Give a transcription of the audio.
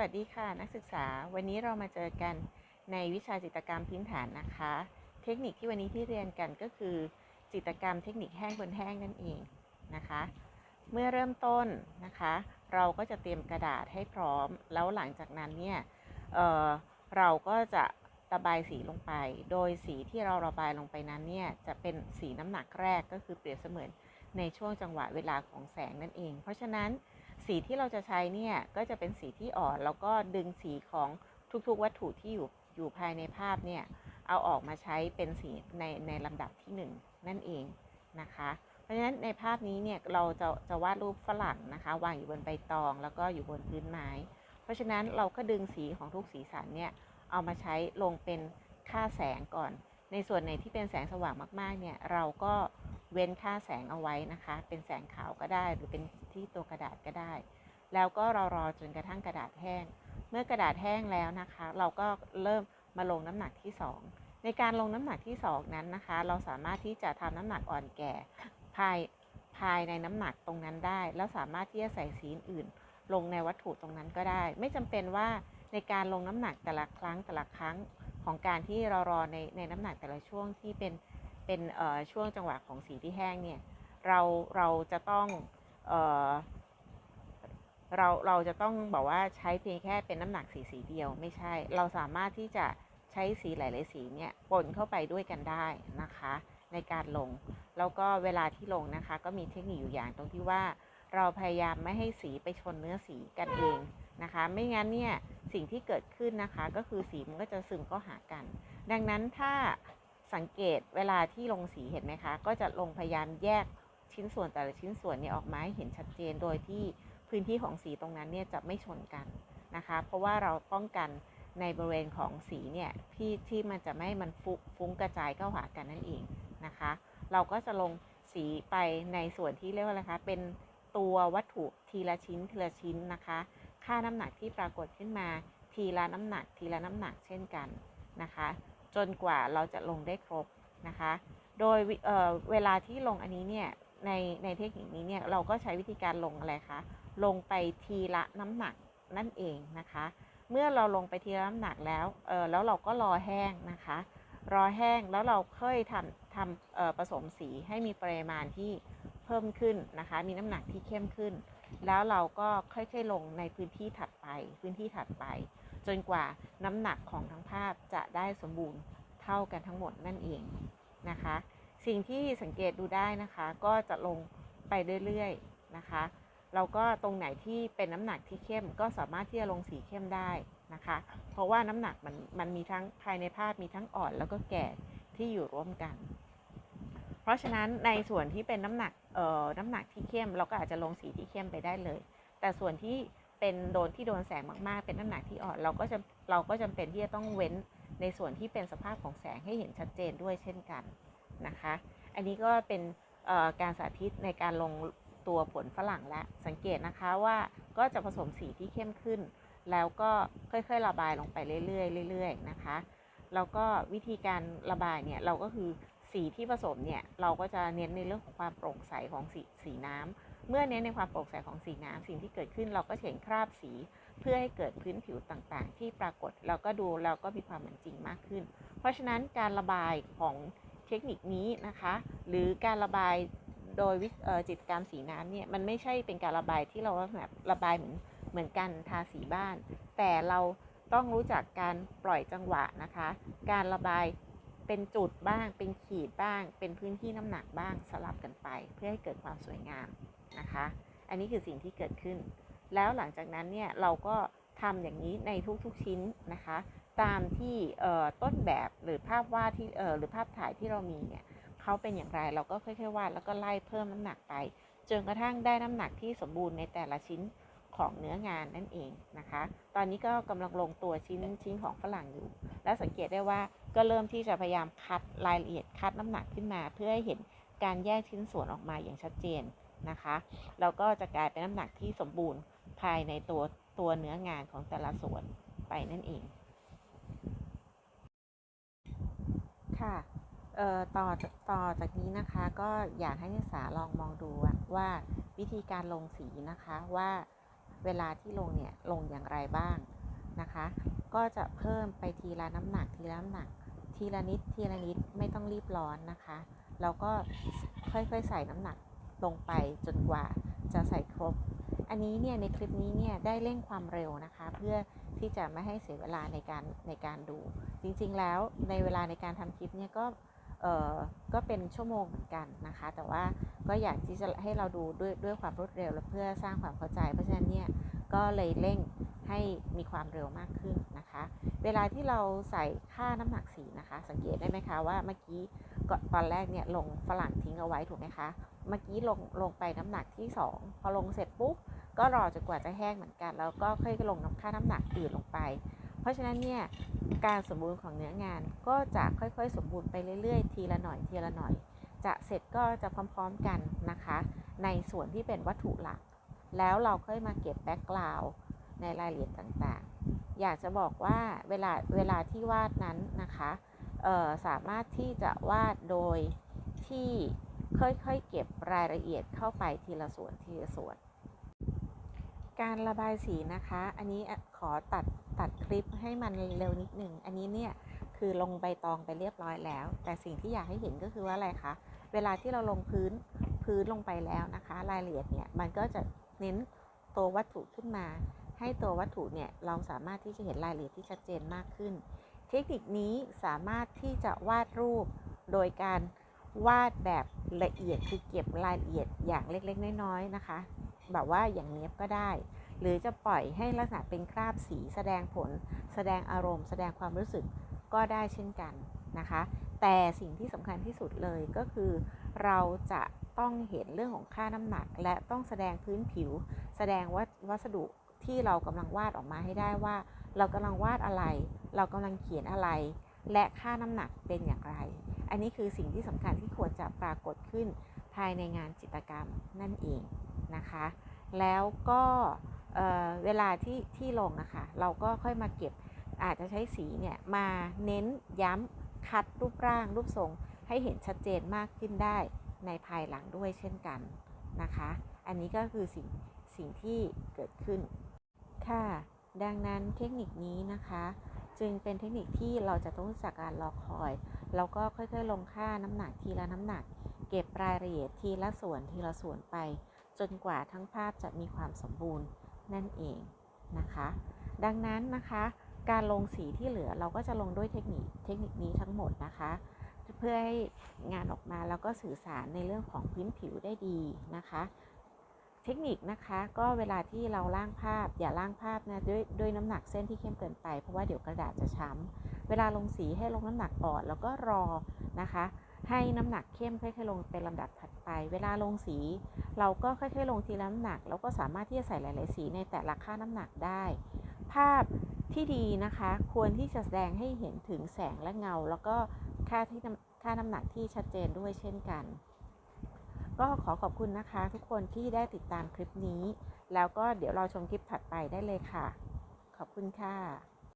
วัสดีค่ะนักศึกษาวันนี้เรามาเจอกันในวิชาจิตกรรมพื้นฐานนะคะ เทคนิคที่วันนี้ที่เรียนกันก็คือ จิตกรรมเทคนิคแห้งบนแห้งนั่นเองนะคะ เมื่อเริ่มต้นนะคะ เราก็จะเตรียมกระดาษให้พร้อม แล้วหลังจากนั้นเนี่ยเเราก็จะระบายสีลงไป โดยสีที่เราระบายลงไปนั้นเนี่ยจะเป็นสีน้ำหนักแรกก็คือเปรียบเสมือนในช่วงจังหวะเวลาของแสงนั่นเอง เพราะฉะนั้น สีที่เราจะใช้เนี่ย ก็จะเป็นสีที่อ่อนแล้วก็ดึงสีของทุกๆ วัตถุที่อยู่อยู่ภายในภาพเนี่ย เอาออกมาใช้เป็นสีในในลำดับที่ 1 นั่นเองนะคะ เพราะฉะนั้นในภาพนี้เนี่ยเราจะจะวาดรูปฝรั่งนะคะวางอยู่บนใบตอง แล้วก็อยู่บนพื้นไม้ เพราะฉะนั้นเราก็ดึงสีของทุกสีสันเนี่ยเอามาใช้ลงเป็นค่าแสงก่อน ในส่วนไหนที่เป็นแสงสว่างมากๆเนี่ยเราก็ เว้นค่าแสงเอาไว้นะคะ เป็นแสงขาวก็ได้ หรือเป็นที่ตัวกระดาษก็ได้ แล้วก็เรารอจนกระทั่งกระดาษแห้ง เมื่อกระดาษแห้งแล้วนะคะ เราก็เริ่มมาลงน้ำหนักที่ 2 ในการลงน้ำหนักที่ 2 นั้นนะคะ เราสามารถที่จะทำน้ำหนักอ่อนแก่ภายภายในน้ำหนักตรงนั้นได้ แล้วสามารถที่จะใส่สีอื่น ลงในวัตถุตรงนั้นก็ได้ ไม่จำเป็นว่าในการลงน้ำหนักแต่ละครั้งแต่ละครั้งของการที่เรารอในในน้ำหนักแต่ละช่วงที่เป็น เป็นช่วงจังหวะของสีที่แห้งเนี่ยเราเราจะต้องเเราเราจะต้องบอกว่าใช้เพียงแค่เป็นน้ำหนักสีสีเดียวไม่ใช่ เราสามารถที่จะใช้สีหลาย ๆ สีเนี่ยปนเข้าไปด้วยกันได้นะคะ ในการลง แล้วก็เวลาที่ลงนะคะ ก็มีเทคนิคอยู่อย่างตรงที่ว่า เราพยายามไม่ให้สีไปชนเนื้อสีกันเองนะคะ ไม่งั้นเนี่ยสิ่งที่เกิดขึ้นนะคะ ก็คือสีมันก็จะซึมก็หากัน ดังนั้นถ้า สังเกตเวลาที่ลงสีเห็นไหมคะ ก็จะลงพยายามแยกชิ้นส่วนแต่ละชิ้นส่วนเนี่ยออกมาให้เห็นชัดเจนโดยที่พื้นที่ของสีตรงนั้นเนี่ยจะไม่ชนกันนะคะ เพราะว่าเราป้องกันในบริเวณของสีเนี่ยที่ที่มันจะไม่มันฟุฟ้งกระจายเข้าหากันนั่นเองนะคะ เราก็จะลงสีไปในส่วนที่เรียกว่าอะไรคะเป็นตัววัตถุทีละชิ้นทีละชิ้นนะคะ ค่าน้ำหนักที่ปรากฏขึ้นมาทีละน้ำหนักทีละน้ำหนักเช่นกันนะคะ จนกว่าเราจะลงได้ครบนะคะ โดยเเวลาที่ลงอันนี้เนี่ยในในเทคนิคนี้เนี่ยเราก็ใช้วิธีการลงอะไรคะลงไปทีละน้ำหนักนั่นเองนะคะ เมื่อเราลงไปทีละน้ำหนักแล้วเออแล้วเราก็รอแห้งนะคะ รอแห้งแล้วเราค่อยทำทำผสมสีให้มีปริมาณที่เพิ่มขึ้นนะคะ มีน้ำหนักที่เข้มขึ้น แล้วเราก็ค่อยๆลงในพื้นที่ถัดไป พื้นที่ถัดไป จนกว่าน้ำหนักของทั้งภาพจะได้สมบูรณ์เท่ากันทั้งหมดนั่นเองนะคะ สิ่งที่สังเกตดูได้นะคะ ก็จะลงไปเรื่อยๆนะคะเราก็ตรงไหนที่เป็นน้ำหนักที่เข้มก็สามารถที่จะลงสีเข้มได้นะคะ เพราะว่าน้ำหนักมันมันมีทั้งภายในภาพมีทั้งอ่อนแล้วก็แก่ที่อยู่ร่วมกัน เพราะฉะนั้นในส่วนที่เป็นน้ำหนักเอ่อน้ำหนักที่เข้มเราก็อาจจะลงสีที่เข้มไปได้เลย แต่ส่วนที่ เป็นโดนที่โดนแสงมากๆ เป็นน้ำหนักที่อ่อนเราก็จะเราก็จำเป็นที่จะต้องเว้นในส่วนที่เป็นสภาพของแสงให้เห็นชัดเจนด้วยเช่นกันนะคะ อันนี้ก็เป็นการสาธิตในการลงตัวผลฝรั่งและสังเกตนะคะว่าก็จะผสมสีที่เข้มขึ้น แล้วก็ค่อยๆ ระบายลงไปเรื่อยๆเรื่อยๆนะคะแล้วก็วิธีการระบายเนี่ยเราก็คือสีที่ผสมเนี่ยเราก็จะเน้นในเรื่องของความโปร่งใสของสีสีน้ำ เมื่อเน้นในความโปร่งใสของสีน้ำสิ่งที่เกิดขึ้นเราก็เห็นคราบสี เพื่อให้เกิดพื้นผิวต่างๆ ที่ปรากฏเราก็ดูเราก็มีความเหมือนจริงมากขึ้น เพราะฉะนั้นการระบายของเทคนิคนี้นะคะ หรือการระบายโดยจิตกรรมสีน้ำเนี่ยมันไม่ใช่เป็นการระบายที่เราแบบระบายเหมือนเหมือนกันทาสีบ้าน แต่เราต้องรู้จักการปล่อยจังหวะนะคะ การระบายเป็นจุดบ้าง เป็นขีดบ้าง เป็นพื้นที่น้ำหนักบ้างสลับกันไป เพื่อให้เกิดความสวยงาม นะคะ อันนี้คือสิ่งที่เกิดขึ้น แล้วหลังจากนั้นเนี่ยเราก็ทำอย่างนี้ในทุกๆชิ้นนะคะ ตามที่ต้นแบบหรือภาพวาดที่หรือภาพถ่ายที่เรามีเนี่ยเขาเป็นอย่างไรเราก็ค่อยๆวาดแล้วก็ไล่เพิ่มน้ำหนักไปจนกระทั่งได้น้ำหนักที่สมบูรณ์ในแต่ละชิ้นของเนื้องานนั่นเองนะคะ ตอนนี้ก็กำลังลงตัวชิ้นชิ้นของฝรั่งอยู่ และสังเกตได้ว่าก็เริ่มที่จะพยายามคัดรายละเอียดคัดน้ำหนักขึ้นมา เพื่อให้เห็นการแยกชิ้นส่วนออกมาอย่างชัดเจน นะคะแล้วก็จะกลายเป็นน้ำหนักที่สมบูรณ์ภายในตัวตัวเนื้องานของแต่ละส่วนไปนั่นเอง ค่ะต่อต่อจากนี้นะคะก็อยากให้นักศึกษาลองมองดูว่าวิธีการลงสีนะคะว่าเวลาที่ลงเนี่ยลงอย่างไรบ้างนะคะ ก็จะเพิ่มไปทีละน้ำหนักทีละน้ำหนัก ทีละนิดทีละนิดไม่ต้องรีบร้อนนะคะ แล้วก็ค่อยๆใส่น้ำหนัก ลงไปจนกว่าจะใส่ครบ อันนี้เนี่ยในคลิปนี้เนี่ยได้เร่งความเร็วนะคะ เพื่อที่จะไม่ให้เสียเวลาในการในการดู จริงๆแล้วในเวลาในการทำคลิปเนี่ยก็เออก็เป็นชั่วโมงเหมือนกันนะคะ แต่ว่าก็อยากที่จะให้เราดูด้วยด้วยความรวดเร็วและเพื่อสร้างความเข้าใจ เพราะฉะนั้นเนี่ยก็เลยเร่งให้มีความเร็วมากขึ้นนะคะ เวลาที่เราใส่ค่าน้ำหนักสีนะคะ สังเกตได้ไหมคะว่าเมื่อกี้ก็ตอนแรกเนี่ยลงฝรั่งทิ้งเอาไว้ถูกไหมคะ เมื่อกี้ลงลงไปน้ำหนักที่ 2 พอลงเสร็จปุ๊บก็รอจนกว่าจะแห้งเหมือนกัน แล้วก็ค่อยลงน้ำค่าน้ำหนักอื่นลงไป เพราะฉะนั้นเนี่ยการสมบูรณ์ของเนื้องานก็จะค่อยๆ สมบูรณ์ไปเรื่อยๆ ทีละหน่อยทีละหน่อย จะเสร็จก็จะพร้อมๆกันนะคะ ในส่วนที่เป็นวัตถุหลัก แล้วเราค่อยมาเก็บแบ็กกราวด์ในรายละเอียดต่าง อยากจะบอกว่าเวลาเวลาที่วาดนั้นนะคะสามารถที่จะวาดโดยที่ค่อยๆเก็บรายละเอียดเข้าไปทีละส่วนทีละส่วน การระบายสีนะคะ อันนี้ขอตัดตัดคลิปให้มันเร็วนิดหนึ่ง อันนี้เนี่ยคือลงใบตองไปเรียบร้อยแล้ว แต่สิ่งที่อยากให้เห็นก็คือว่าอะไรคะ เวลาที่เราลงพื้นพื้นลงไปแล้วนะคะ รายละเอียดเนี่ยมันก็จะเน้นตัววัตถุขึ้นมา ให้ตัววัตถุเนี่ยเราสามารถที่จะเห็นรายละเอียดที่ชัดเจนมากขึ้น เทคนิคนี้สามารถที่จะวาดรูปโดยการวาดแบบละเอียดคือเก็บรายละเอียดอย่างเล็กๆ น้อยๆนะคะ แบบว่าอย่างเนี้ยก็ได้ หรือจะปล่อยให้ลักษณะเป็นคราบสีแสดงผล แสดงอารมณ์ แสดงความรู้สึกก็ได้เช่นกันนะคะ แต่สิ่งที่สำคัญที่สุดเลยก็คือ เราจะต้องเห็นเรื่องของค่าน้ำหนัก และต้องแสดงพื้นผิว แสดงว่าวัสดุ ที่เรากำลังวาดออกมาให้ได้ว่า เรากำลังวาดอะไร เรากำลังเขียนอะไร และค่าน้ำหนักเป็นอย่างไร อันนี้คือสิ่งที่สำคัญที่ควรจะปรากฏขึ้นภายในงานจิตรกรรมนั่นเองนะคะ แล้วก็เเวลาที่ที่ลงนะคะเราก็ค่อยมาเก็บอาจจะใช้สีเนี่ยมาเน้นย้ำคัดรูปร่างรูปทรงให้เห็นชัดเจนมากขึ้นได้ในภายหลังด้วยเช่นกันนะคะ อันนี้ก็คือสิ่งสิ่งที่เกิดขึ้น ค่ะ ดังนั้นเทคนิคนี้นะคะ จึงเป็นเทคนิคที่เราจะต้องรู้จักการรอคอย แล้วก็ค่อยๆ ลงค่าน้ำหนักทีละน้ำหนัก เก็บรายละเอียดทีละส่วนทีละส่วนไป จนกว่าทั้งภาพจะมีความสมบูรณ์นั่นเองนะคะ ดังนั้นนะคะการลงสีที่เหลือเราก็จะลงด้วยเทคนิคเทคนิคนี้ทั้งหมดนะคะ เพื่อให้งานออกมาแล้วก็สื่อสารในเรื่องของพื้นผิวได้ดีนะคะ เทคนิคนะคะก็เวลาที่เราล่างภาพอย่าล่างภาพนะด้วยด้วยน้ำหนักเส้นที่เข้มเกินไป เพราะว่าเดี๋ยวกระดาษจะช้ำเวลาลงสีให้ลงน้ำหนักอ่อนแล้วก็รอนะคะ ให้น้ำหนักเข้มค่อยๆลงเป็นลำดับถัดไป เวลาลงสี เราก็ค่อยๆ ลงทีละน้ำหนัก แล้วก็สามารถที่จะใส่หลาย ๆ สีในแต่ละค่าน้ำหนักได้ ภาพที่ดีนะคะควรที่จะแสดงให้เห็นถึงแสงและเงา แล้วก็ค่าที่ค่าน้ำหนักที่ชัดเจนด้วยเช่นกัน ก็ขอขอบคุณนะคะทุกคนที่ได้ติดตามคลิปนี้ แล้วก็เดี๋ยวเราชมคลิปถัดไปได้เลยค่ะ ขอบคุณค่ะ